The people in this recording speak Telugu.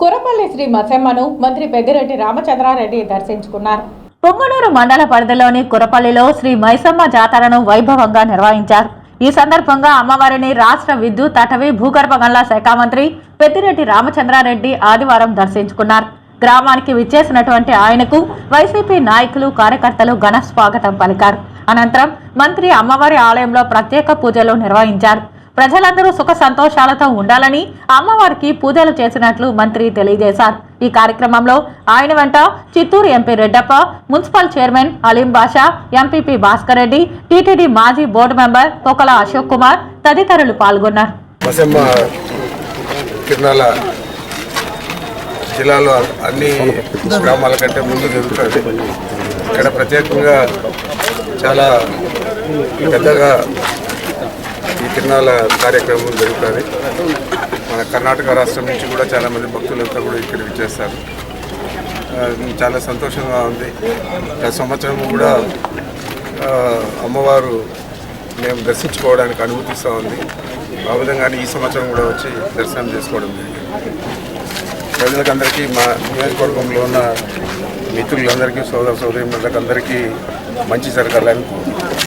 కురపల్లి శ్రీ మసెమ్మను మంత్రి పెద్దిరెడ్డి రామచంద్రారెడ్డి దర్శించుకున్నారు. పొంగనూరు మండల పరిధిలోని కురపల్లిలో శ్రీ మైసమ్మ జాతరను వైభవంగా నిర్వహించారు. ఈ సందర్భంగా అమ్మవారిని రాష్ట్ర విద్యుత్ అటవీ భూగర్భ గనుల శాఖ మంత్రి పెద్దిరెడ్డి రామచంద్రారెడ్డి ఆదివారం దర్శించుకున్నారు. గ్రామానికి విచ్చేసినటువంటి ఆయనకు వైసీపీ నాయకులు కార్యకర్తలు ఘన స్వాగతం పలికారు. అనంతరం మంత్రి అమ్మవారి ఆలయంలో ప్రత్యేక పూజలు నిర్వహించారు. ప్రజలందరూ సుఖ సంతోషాలతో ఉండాలని అమ్మవారికి పూజలు చేసినట్లు మంత్రి తెలియజేశారు. ఈ కార్యక్రమంలో ఆయన వెంట Chittoor MP Reddappa municipal chairman Aleem Basha MPP Bhaskar Reddy TTD మాజీ బోర్డు మెంబర్ తొకల అశోక్ కుమార్ తదితరులు పాల్గొన్నారు. జిల్లాలో అన్ని గ్రామాల కంటే ముందు జరుగుతుంది. ఇక్కడ ప్రత్యేకంగా చాలా పెద్దగా తిరునాళ్ళ కార్యక్రమం జరుగుతుంది. మన కర్ణాటక రాష్ట్రం నుంచి కూడా చాలామంది భక్తులంతా కూడా ఇక్కడికి వచ్చేస్తారు చాలా సంతోషంగా ఉంది. గత సంవత్సరం కూడా అమ్మవారు మేము దర్శించుకోవడానికి అనుమతిస్తూ ఉంది. ఆ విధంగానే ఈ సంవత్సరం కూడా వచ్చి దర్శనం చేసుకోవడం ప్రజలకందరికీ మా నియోజకవర్గంలో ఉన్న మిత్రులందరికీ సోదర సోదరి అందరికీ మంచి జరగాలని